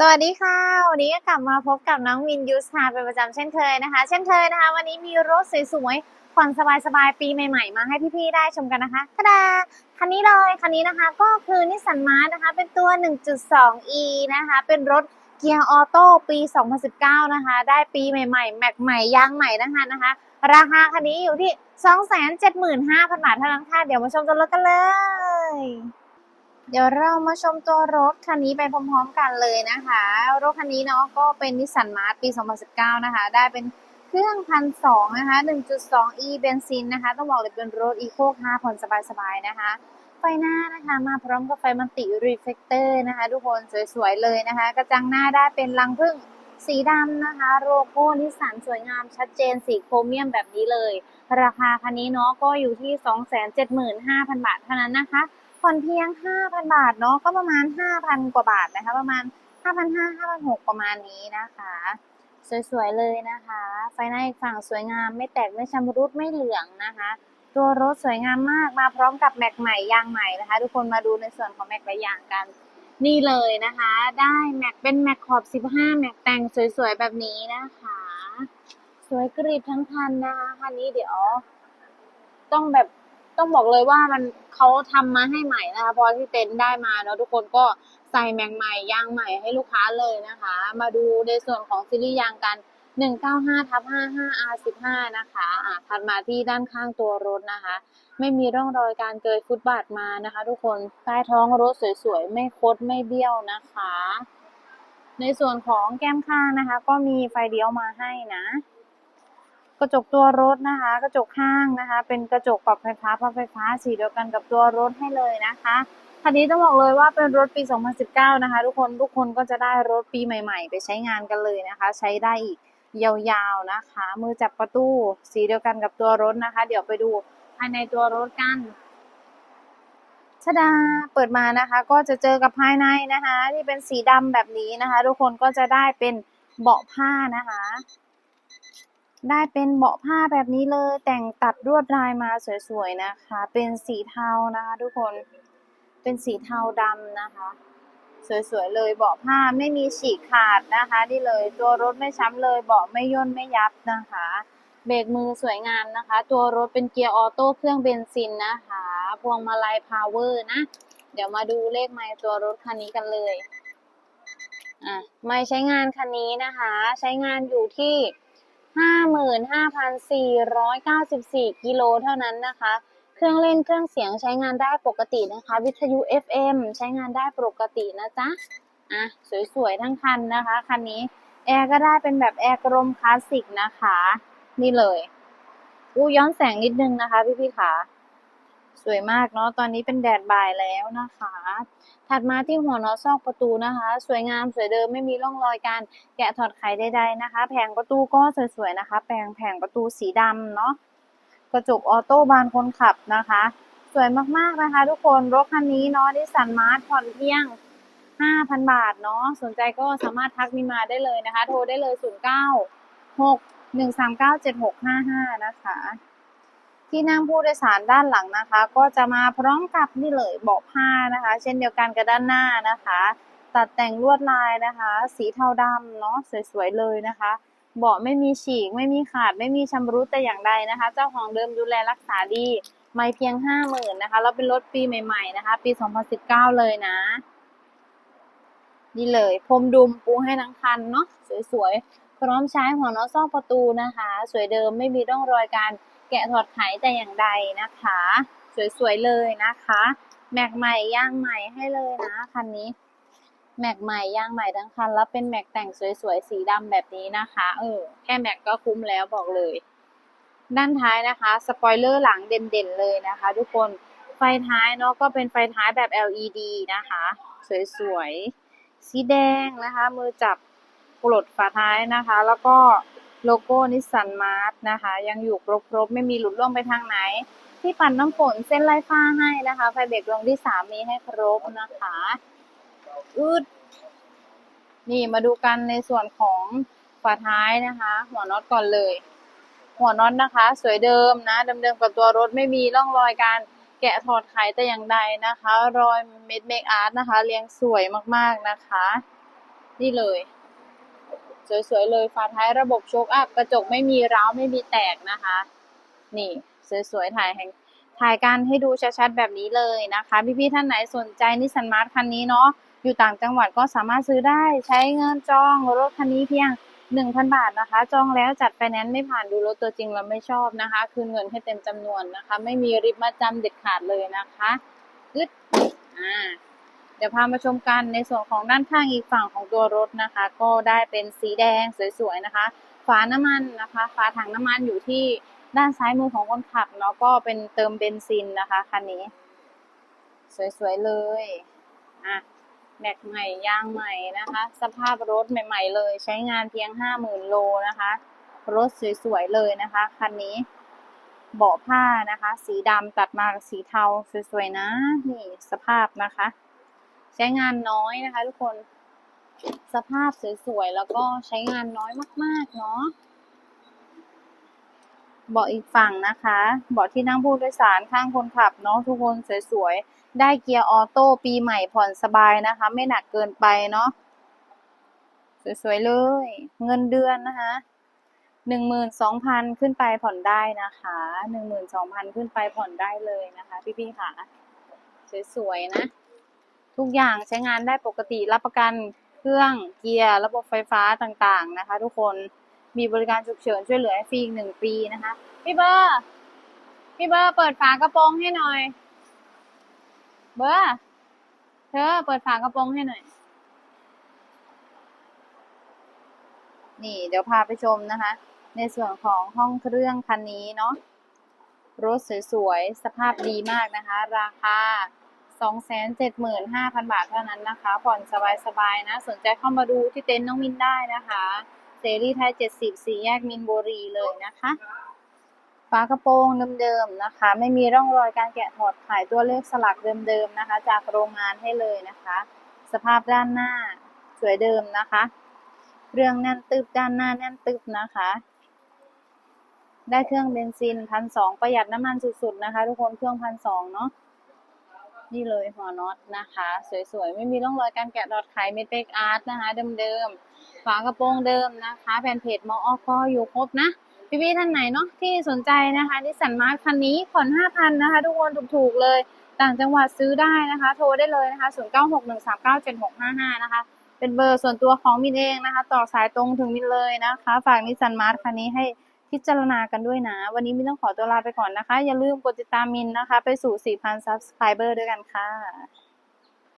สวัสดีค่ะ วันนี้ก็กลับมาพบกับน้องวินยูสค่ะเป็นประจำเช่นเคยนะคะ เช่นเคยนะคะ วันนี้มีรถสวยๆผ่อนสบายๆ ปีใหม่ๆ มาให้พี่ๆ ได้ชมกันนะคะทะดาคันนี้เลยคันนี้นะคะก็คือนิสสันมาร์นะคะ เป็นตัว 1.2e นะคะ เป็นรถเกียร์ออโต้ปี 2019 นะคะ ได้ปีใหม่ๆ แม็กใหม่ยางใหม่นะคะนะคะ ราคาคันนี้อยู่ที่ 275,000 บาทเท่านั้นค่ะ เดี๋ยวมาชมตัวรถกันเลย เดี๋ยวเรามาชมตัวรถคันนี้ไปพร้อมๆกันเลยนะคะ รถคันนี้เนาะก็เป็นนิสสันมาร์ปี 2019 นะคะ ได้เป็นเครื่องพันสองนะคะ 1.2e เบนซินนะคะ ต้องบอกเลยเป็นรถอีโค5คนสบายๆนะคะ ไฟหน้านะคะมาพร้อมกับไฟมันติรีเฟกเตอร์นะคะ ทุกคนสวยๆเลยนะคะ กระจังหน้าได้เป็นรังผึ้งสีดำนะคะโลโก้นิสสันสวยงามชัดเจนสีโครเมียมแบบนี้เลย ราคาคันนี้เนาะก็อยู่ที่ 275,000 บาทเท่านั้นนะคะ ผ่อนเพียง 5,000 บาทเนาะก็ประมาณ 5,000 กว่าบาทนะคะ ประมาณ 5,500 5,600 ประมาณนี้นะคะ สวยๆเลยนะคะ ไฟหน้าอีกฝั่งสวยงามไม่แตกไม่ชำรุดไม่เหลืองนะคะ ตัวรถสวยงามมากมาพร้อมกับแม็กใหม่ยางใหม่นะคะ ทุกคนมาดูในส่วนของแม็กและยางกันนี่เลยนะคะ ได้แม็กเป็นแม็กขอบ 15 แม็กแต่งสวยๆ แบบนี้นะคะ สวยกริบทั้งคันนะคะคันนี้เดี๋ยว ต้องแบบ ต้องบอกเลยว่ามันเขาทำมาให้ใหม่นะคะเพอที่เต็นท์ได้มาเนาะทุกคนก็ใส่แมงใหม่ยางใหม่ให้ลูกค้าเลยนะคะ มาดูในส่วนของซีรีส์ยางกัน195ทับ55 R15 นะคะอะถัดมาที่ด้านข้างตัวรถนะคะ ไม่มีร่องรอยการเกยฟุตบาทมานะคะ ทุกคนใต้ท้องรถสวยๆ ไม่คดไม่เบี้ยวนะคะ ในส่วนของแก้มข้างนะคะ ก็มีไฟเลี้ยวมาให้นะ กระจกตัวรถนะคะ กระจกข้างนะคะ เป็นกระจกปรับไฟฟ้าปรับไฟฟ้าสีเดียวกันกับตัวรถให้เลยนะคะคันนี้ต้องบอกเลยว่าเป็นรถปี 2019 นะคะ ทุกคนทุกคนก็จะได้รถปีใหม่ ๆ ไปใช้งานกันเลยนะคะ ใช้ได้อีกยาวๆนะคะ มือจับประตูสีเดียวกันกับตัวรถนะคะ เดี๋ยวไปดูภายในตัวรถกันชดาเปิดมานะคะ ก็จะเจอกับภายในนะคะ ที่เป็นสีดำแบบนี้นะคะ ทุกคนก็จะได้เป็นเบาะผ้านะคะ ได้เป็นเบาะผ้าแบบนี้เลย แต่งตัดลวดลายมาสวยๆนะคะ เป็นสีเทานะคะ ทุกคน เป็นสีเทาดำนะคะ สวยๆเลยเบาะผ้าไม่มีฉีกขาดนะคะนี่เลยตัวรถไม่ช้ำเลยเบาะไม่ย่นไม่ยับนะคะ เบรกมือสวยงามนะคะ ตัวรถเป็นเกียร์ออโต้เครื่องเบนซินนะคะ พวงมาลัยพาวเวอร์นะ เดี๋ยวมาดูเลขไมล์ตัวรถคันนี้กันเลยอะไม่ใช้งานคันนี้นะคะ ใช้งานอยู่ที่ 55,494 กิโลเท่านั้นนะคะ เครื่องเล่นเครื่องเสียงใช้งานได้ปกตินะคะ วิทยุ FM ใช้งานได้ปกตินะจ๊ะ อะ สวยๆ ทั้งคันนะคะ คันนี้ แอร์ก็ได้เป็นแบบแอร์กรมคลาสสิกนะคะ นี่เลยอู้ย้อนแสงนิดนึงนะคะพี่ๆค่ะส วยมากเนาะตอนนี้เป็นแดดบ่ายแล้วนะคะ ถัดมาที่หัวน็อซอกประตูนะคะ สวยงามสวยเดิมไม่มีร่องรอยการแกะถอดไขใดๆนะคะ แผงประตูก็สวยๆนะคะแปลงแผงประตูสีดำเนาะกระจกออโต้บานคนขับนะคะ สวยมากๆนะคะ ทุกคนรถคันนี้เนาะดิสันมาร์ทผ่อนเพียง5,000 บาทเนาะสนใจก็สามารถทักมีมาได้เลยนะคะ โทรได้เลย 09 6 139 7655 นะคะ ที่นั่งผู้โดยสารด้านหลังนะคะ ก็จะมาพร้อมกับนี่เลยเบาะผ้านะคะ เช่นเดียวกันกับด้านหน้านะคะ ตัดแต่งลวดลายนะคะ สีเทาดำเนาะสวยๆเลยนะคะ เบาะไม่มีฉีก ไม่มีขาด ไม่มีชำรุดแต่อย่างใดนะคะ เจ้าของเดิมดูแลรักษาดีไม่เพียงห้าหมื่นนะคะแล้วเป็นรถปีใหม่ๆนะคะ ปี 2019 เลยนะนี่เลยพรมดุมปูให้ทั้งคันเนาะสวยๆพร้อมใช้หัวน็อตซอกประตูนะคะ สวยเดิมไม่มีร่องรอยการ แกะถอดไขแต่อย่างใดนะคะ สวยๆเลยนะคะ แม็กใหม่ย่างใหม่ให้เลยนะคันนี้ แม็กใหม่ย่างใหม่ทั้งคันแล้วเป็นแม็กแต่งสวยๆสีดำแบบนี้นะคะ เออแค่แม็กก็คุ้มแล้วบอกเลย ด้านท้ายนะคะ สปอยเลอร์หลังเด่นๆเลยนะคะ ทุกคนไฟท้ายเนาะก็เป็นไฟท้ายแบบ LED นะคะ สวยๆสีแดงนะคะ มือจับปลดฝาท้ายนะคะ แล้วก็ โลโก้นิสสันมาร์ทนะคะ ยังอยู่ครบๆไม่มีหลุดร่วงไปทางไหน ที่ปัดน้ำฝนเส้นไล่ฟ้าให้นะคะไฟเบรกดวงที่สามมีให้ครบนะคะอืดนี่มาดูกันในส่วนของฝาท้ายนะคะ หัวน็อตก่อนเลย หัวน็อตนะคะ สวยเดิมนะเดิมๆกับตัวรถไม่มีร่องรอยการแกะถอดไขแต่อย่างใดนะคะ รอยเม็ดเมคอาร์ตนะคะ เรียงสวยมากๆนะคะ นี่เลย สวยๆเลยฝาท้ายระบบโชคอัพกระจกไม่มีร้าวไม่มีแตกนะคะ นี่สวยๆถ่ายแห่งถ่ายการให้ดูชัดๆแบบนี้เลยนะคะ พี่ๆท่านไหนสนใจนิสสันมาร์ทคันนี้เนาะอยู่ต่างจังหวัดก็สามารถซื้อได้ใช้เงินจองรถคันนี้เพียง 1,000 บาทนะคะ จองแล้วจัดไฟแนนซ์ไม่ผ่านดูรถตัวจริงเราไม่ชอบนะคะ คืนเงินให้เต็มจำนวนนะคะ ไม่มีริบมาจำเด็ดขาดเลยนะคะกึดอ่า เดี๋ยวพามาชมกันในส่วนของด้านข้างอีกฝั่งของตัวรถนะคะ ก็ได้เป็นสีแดงสวยๆนะคะ ฝาน้ำมันนะคะ ฝาถังน้ำมันอยู่ที่ด้านซ้ายมือของคนขับเนาะก็เป็นเติมเบนซินนะคะคันนี้ สวยๆเลยอะแม็กใหม่ยางใหม่นะคะ สภาพรถใหม่ ๆ เลย ใช้งานเพียงห้าหมื่นโลนะคะ รถสวยๆเลยนะคะคันนี้เบาะผ้านะคะ สีดำตัดมากับสีเทาสวยๆนะ นี่สภาพนะคะ ใช้งานน้อยนะคะ ทุกคน สภาพสวยๆ แล้วก็ใช้งานน้อยมากๆ เนาะเบาะอีกฝั่งนะคะเบาะที่นั่งผู้โดยสารข้างคนขับเนาะทุกคนสวยๆ ได้เกียร์ออโต้ปีใหม่ผ่อนสบายนะคะ ไม่หนักเกินไปเนาะสวยๆเลย เงินเดือนนะคะหนึ่งหมื่นสองพันขึ้นไปผ่อนได้นะคะหนึ่งหมื่นสองพันขึ้นไปผ่อนได้เลยนะคะ พี่ๆค่ะ สวยๆนะ ทุกอย่างใช้งานได้ปกติรับประกันเครื่องเกียร์ ระบบไฟฟ้าต่างๆนะคะ ทุกคนมีบริการฉุกเฉินช่วยเหลือให้ฟรีอีกหนึ่งปีนะคะพี่เบอร์พี่เบอร์เปิดฝากระโปรงให้หน่อย เบอร์เธอเปิดฝากระโปรงให้หน่อย นี่เดี๋ยวพาไปชมนะคะ ในส่วนของห้องเครื่องคันนี้เนาะรถสวยๆ สภาพดีมากนะคะ ราคา 275,000 บาทเท่านั้นนะคะ ผ่อนสบายๆนะ สนใจเข้ามาดูที่เต็นท์น้องมินได้นะคะเสรีไทย 70 สีแยกมินบุรีเลยนะคะฝากระโปรงเดิมๆนะคะ ไม่มีร่องรอยการแกะถอดขายตัวเลขสลักเดิมๆนะคะ จากโรงงานให้เลยนะคะ สภาพด้านหน้าสวยเดิมนะคะเครื่องแน่นตึบด้านหน้าแน่นตึบนะคะ ได้เครื่องเบนซินพันสองประหยัดน้ำมันสุดๆนะคะ ทุกคนเครื่องพันสองเนาะ นี่เลยหัวน็อตนะคะ สวยๆ ไม่มีร่องรอยการแกะดอดขายเมดเบกอาร์ตนะคะ เดิมๆ ฝากระโปรงเดิมนะคะแฟนเพจมออกอยู่ครบนะ พี่ๆท่านไหนเนาะที่สนใจนะคะนิสสันมาร์คคันนี้ผ่อน5,000นะคะ ทุกคนถูกๆเลย ต่างจังหวัดซื้อได้นะคะ โทรได้เลยนะคะ0961397655นะคะเป็นเบอร์ส่วนตัวของมินเองนะคะ ต่อสายตรงถึงมินเลยนะคะ ฝากนิสสันมาร์คคันนี้ให้ พิจารณากันด้วยนะ วันนี้มินต้องขอตัวลาไปก่อนนะคะ อย่าลืมกดติดตามมินนะคะ ไปสู่ 4,000 subscriber ด้วยกันค่ะ